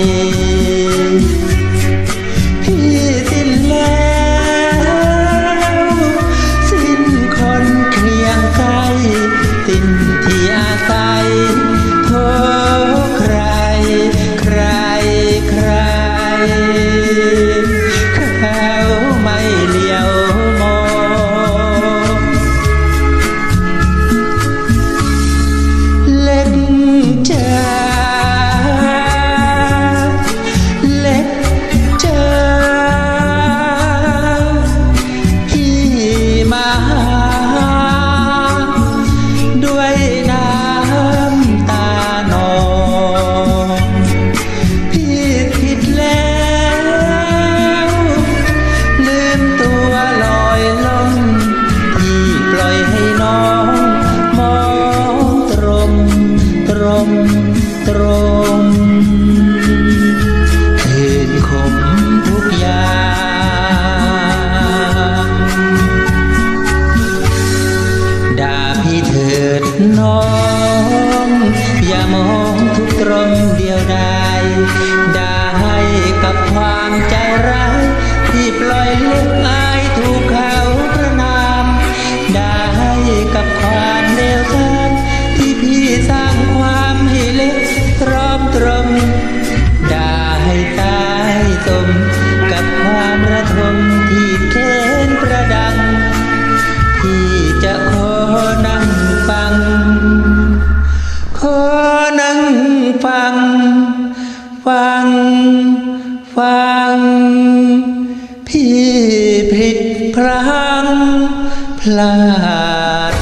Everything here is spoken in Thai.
Thank. กรมเดียวได้ได้ ฟัง ฟัง พี่ผิดพลั้งพลาด